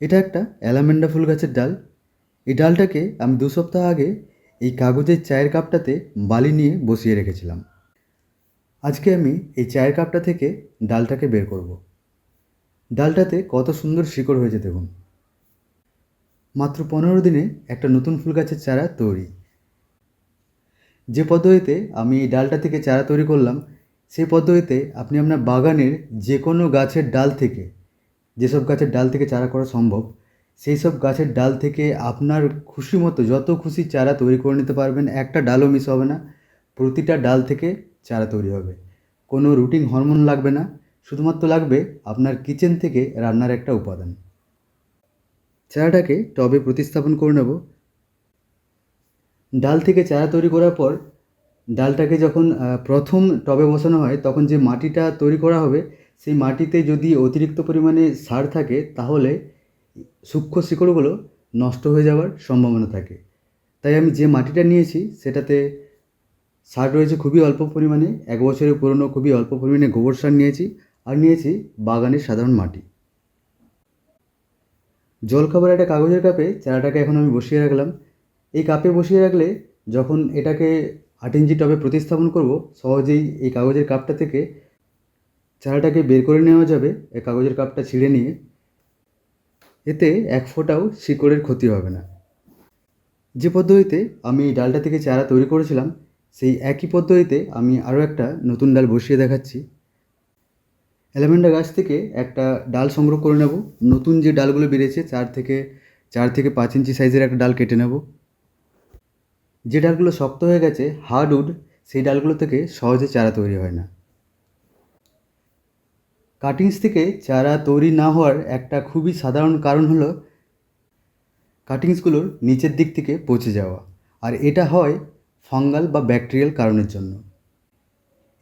এটা একটা অ্যালামেন্ডা ফুল গাছের ডাল। এই ডালটাকে আমি দু সপ্তাহ আগে এই কাগজের চায়ের কাপটাতে বালি নিয়ে বসিয়ে রেখেছিলাম। আজকে আমি এই চায়ের কাপটা থেকে ডালটাকে বের করব। ডালটাতে কত সুন্দর শিকড় হয়েছে দেখুন। মাত্র পনেরো দিনে একটা নতুন ফুল গাছের চারা তৈরি। যে পদ্ধতিতে আমি এই ডালটা থেকে চারা তৈরি করলাম, সেই পদ্ধতিতে আপনি আপনার বাগানের যে কোনো গাছের ডাল থেকে যেসব গাছের ডাল থেকে চারা করা সম্ভব, সেই সব গাছের ডাল থেকে আপনার খুশি মতো যত খুশি চারা তৈরি করে নিতে পারবেন। একটা ডালও মিস হবে না। প্রতিটা ডাল থেকে চারা তৈরি হবে। কোনো রুটিন হরমোন লাগবে না। শুধুমাত্র লাগবে আপনার কিচেন থেকে রান্নার একটা উপাদান। চারাটাকে টবে প্রতিস্থাপন করে নেব। ডাল থেকে চারা তৈরি করার পর, ডালটাকে যখন প্রথম টবে বসানো হয়, তখন যে মাটিটা তৈরি করা হবে সেই মাটিতে যদি অতিরিক্ত পরিমাণে সার থাকে, তাহলে সূক্ষ্ম শিকড়গুলো নষ্ট হয়ে যাওয়ার সম্ভাবনা থাকে। তাই আমি যে মাটিটা নিয়েছি, সেটাতে সার রয়েছে খুবই অল্প পরিমাণে, এক বছরের পুরনো খুবই অল্প পরিমাণে গোবর সার নিয়েছি, আর নিয়েছি বাগানের সাধারণ মাটি। জল খাবার একটা কাগজের কাপে চারাটাকে এখন আমি বসিয়ে রাখলাম। এই কাপে বসিয়ে রাখলে যখন এটাকে আট ইঞ্চি টবে প্রতিস্থাপন করব, সহজেই এই কাগজের কাপটা থেকে চারাটাকে বের করে নেওয়া যাবে এই কাগজের কাপটা ছিঁড়ে নিয়ে। এতে এক ফোঁটাও শিকড়ের ক্ষতি হবে না। যে পদ্ধতিতে আমি ডালটা থেকে চারা তৈরি করেছিলাম, সেই একই পদ্ধতিতে আমি আরও একটা নতুন ডাল বসিয়ে দেখাচ্ছি। অ্যালামেন্ডা গাছ থেকে একটা ডাল সংগ্রহ করে নেব। নতুন যে ডালগুলো বেরিয়েছে, চার থেকে চার থেকে পাঁচ ইঞ্চি সাইজের একটা ডাল কেটে নেব। যে ডালগুলো শক্ত হয়ে গেছে, হার্ডউড, সেই ডালগুলো থেকে সহজে চারা তৈরি হয় না। কাটিংস থেকে চারা তৈরি না হওয়ার একটা খুবই সাধারণ কারণ হলো কাটিংসগুলোর নিচের দিক থেকে পচে যাওয়া। আর এটা হয় ফাঙ্গাল বা ব্যাকটেরিয়াল কারণের জন্য।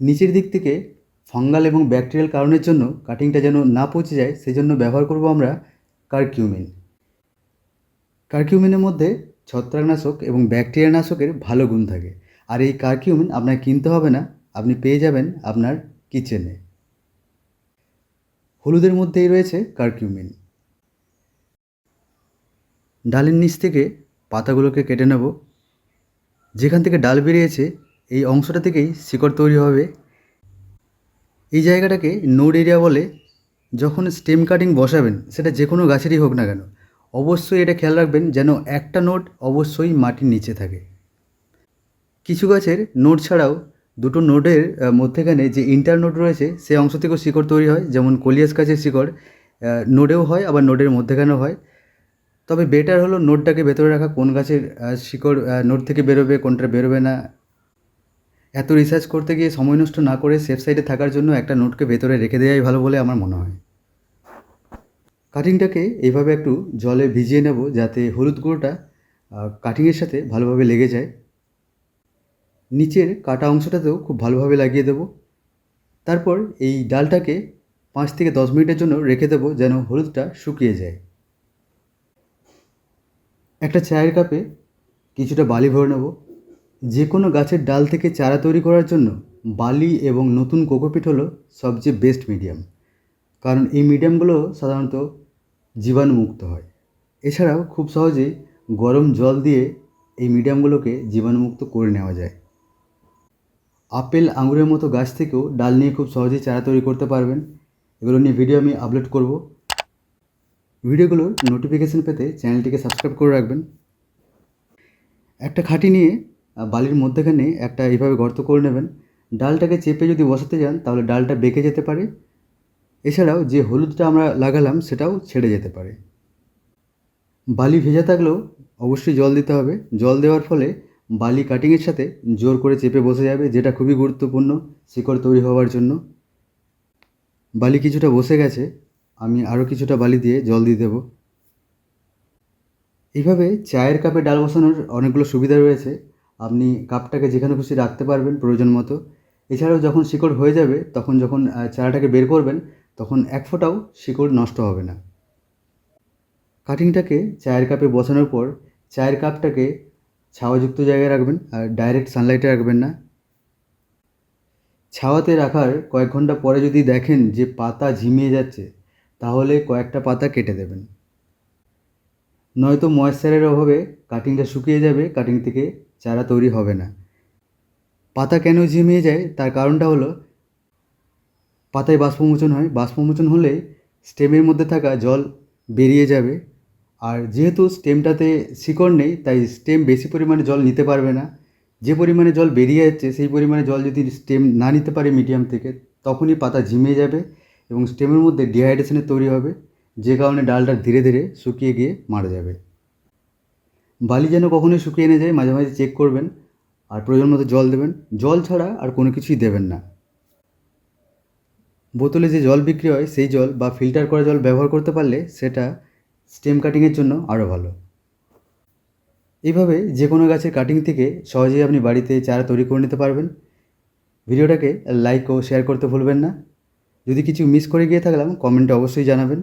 নিচের দিক থেকে ফাঙ্গাল এবং ব্যাকটেরিয়াল কারণের জন্য কাটিংটা যেন না পচে যায়, সেজন্য ব্যবহার করব আমরা কারকিউমিন। কারকিউমিনের মধ্যে ছত্রাকনাশক এবং ব্যাকটেরিয়া নাশকের ভালো গুণ থাকে। আর এই কারকিউমিন আপনাকে কিনতে হবে না, আপনি পেয়ে যাবেন আপনার কিচেনে। হলুদের মধ্যেই রয়েছে কারকিউমিন ডালের নিচ থেকে পাতাগুলোকে কেটে নেব। যেখান থেকে ডাল বেরিয়েছে, এই অংশটা থেকেই শিকড় তৈরি হবে। এই জায়গাটাকে নোড এরিয়া বলে, যখন স্টেম কাটিং বসাবেন, সেটা যে কোনো গাছেরই হোক না কেন, অবশ্যই এটা খেয়াল রাখবেন যেন একটা নোট অবশ্যই মাটির নিচে থাকে। কিছু গাছের নোট ছাড়াও দুটো নোডের মধ্যেখানে যে ইন্টার নোট রয়েছে সেই অংশ থেকেও শিকড় তৈরি হয়, যেমন কলিয়াস গাছের শিকড় নোডেও হয়, আবার নোডের মধ্যেখানেও হয়। তবে বেটার হলো নোটটাকে ভেতরে রাখা, কোন গাছের শিকড় নোট থেকে বেরোবে, কোনটা বেরোবে না। এত রিসার্চ করতে গিয়ে সময় নষ্ট না করে সেফ সাইডে থাকার জন্য একটা নোটকে ভেতরে রেখে দেওয়াই ভালো বলে আমার মনে হয়। কাটিংটাকে এইভাবে একটু জলে ভিজিয়ে নেব, যাতে হলুদ গুঁড়োটা কাটিংয়ের সাথে ভালোভাবে লেগে যায়। নিচের কাটা অংশটাতেও খুব ভালোভাবে লাগিয়ে দেব। তারপর এই ডালটাকে পাঁচ থেকে দশ মিনিটের জন্য রেখে দেবো যেন হলুদটা শুকিয়ে যায়। একটা চায়ের কাপে কিছুটা বালি ভরে নেব। যে কোনো গাছের ডাল থেকে চারা তৈরি করার জন্য বালি এবং নতুন কোকোপিট হলো সবচেয়ে বেস্ট মিডিয়াম। কারণ এই মিডিয়ামগুলো সাধারণত জীবাণুমুক্ত হয়। এছাড়াও খুব সহজেই গরম জল দিয়ে এই মিডিয়ামগুলোকে জীবাণুমুক্ত করে নেওয়া যায়। আপেল আঙুরের মতো গাছ থেকেও ডাল নিয়ে খুব সহজেই চারা তৈরি করতে পারবেন। এগুলো নিয়ে ভিডিও আমি আপলোড করব। ভিডিওগুলোর নোটিফিকেশান পেতে চ্যানেলটিকে সাবস্ক্রাইব করে রাখবেন। একটা খাঁটি নিয়ে বালির মধ্যেখানে একটা এইভাবে গর্ত করে নেবেন। ডালটাকে চেপে যদি বসাতে যান, তাহলে ডালটা বেঁকে যেতে পারে। এছাড়াও যে হলুদটা আমরা লাগালাম, সেটাও ছেড়ে যেতে পারে। বালি ভেজা থাকলেও অবশ্যই জল দিতে হবে। জল দেওয়ার ফলে বালি কাটিংয়ের সাথে জোর করে চেপে বসে যাবে, যেটা খুবই গুরুত্বপূর্ণ শিকড় তৈরি হওয়ার জন্য। বালি কিছুটা বসে গেছে, আমি আরও কিছুটা বালি দিয়ে জল দিয়ে দেবো। এইভাবে চায়ের কাপে ডাল বসানোর অনেকগুলো সুবিধা রয়েছে। আপনি কাপটাকে যেখানে খুশি রাখতে পারবেন প্রয়োজন মতো। এছাড়াও যখন শিকড় হয়ে যাবে, তখন যখন চারাটাকে বের করবেন, তখন এক ফোঁটাও শিকড় নষ্ট হবে না। কাটিংটাকে চায়ের কাপে বসানোর পর, চায়ের কাপটাকে ছাওয়াযুক্ত জায়গায় রাখবেন, আর ডাইরেক্ট সানলাইটে রাখবেন না। ছাওয়াতে রাখার কয়েক ঘণ্টা পরে যদি দেখেন যে পাতা ঝিমিয়ে যাচ্ছে, তাহলে কয়েকটা পাতা কেটে দেবেন। নয়তো ময়েশ্চারের অভাবে কাটিংটা শুকিয়ে যাবে কাটিং থেকে চারা তৈরি হবে না। পাতা কেন ঝিমিয়ে যায়? তার কারণটা হলো, পাতায় বাষ্পমোচন হয়। বাষ্পমোচন হলে স্টেমের মধ্যে থাকা জল বেরিয়ে যাবে আর যেহেতু স্টেমটাতে শিকড় নেই, তাই স্টেম বেশি পরিমাণে জল নিতে পারবে না। যে পরিমাণে জল বেরিয়ে যাচ্ছে, সেই পরিমাণে জল যদি স্টেম না নিতে পারে মিডিয়াম থেকে, তখনই পাতা ঝিমিয়ে যাবে এবং স্টেমের মধ্যে ডিহাইড্রেশনের তৈরি হবে, যে কারণে ডালটা ধীরে ধীরে শুকিয়ে গিয়ে মারা যাবে। বালি যেন কখনোই শুকিয়ে না যায়, মাঝে মাঝে চেক করবেন আর প্রয়োজন মতো জল দেবেন। জল ছাড়া আর কোনো কিছুই দেবেন না। বোতলে যে জল বিক্রি হয়, সেই জল বা ফিল্টার করা জল ব্যবহার করতে পারলে সেটা স্টেম কাটিংয়ের জন্য আরও ভালো। এইভাবে যে কোনো গাছের কাটিং থেকে সহজেই আপনি বাড়িতে চারা তৈরি করে নিতে পারবেন। ভিডিওটাকে লাইক ও শেয়ার করতে ভুলবেন না। যদি কিছু মিস করে গিয়ে থাকলাম, কমেন্টে অবশ্যই জানাবেন।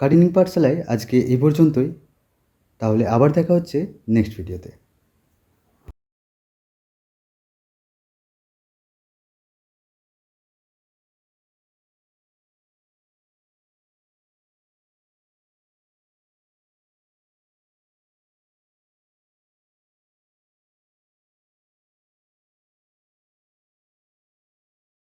কাটিং পাঠশালায় আজকে এই পর্যন্তই। তাহলে আবার দেখা হচ্ছে নেক্সট ভিডিওতে।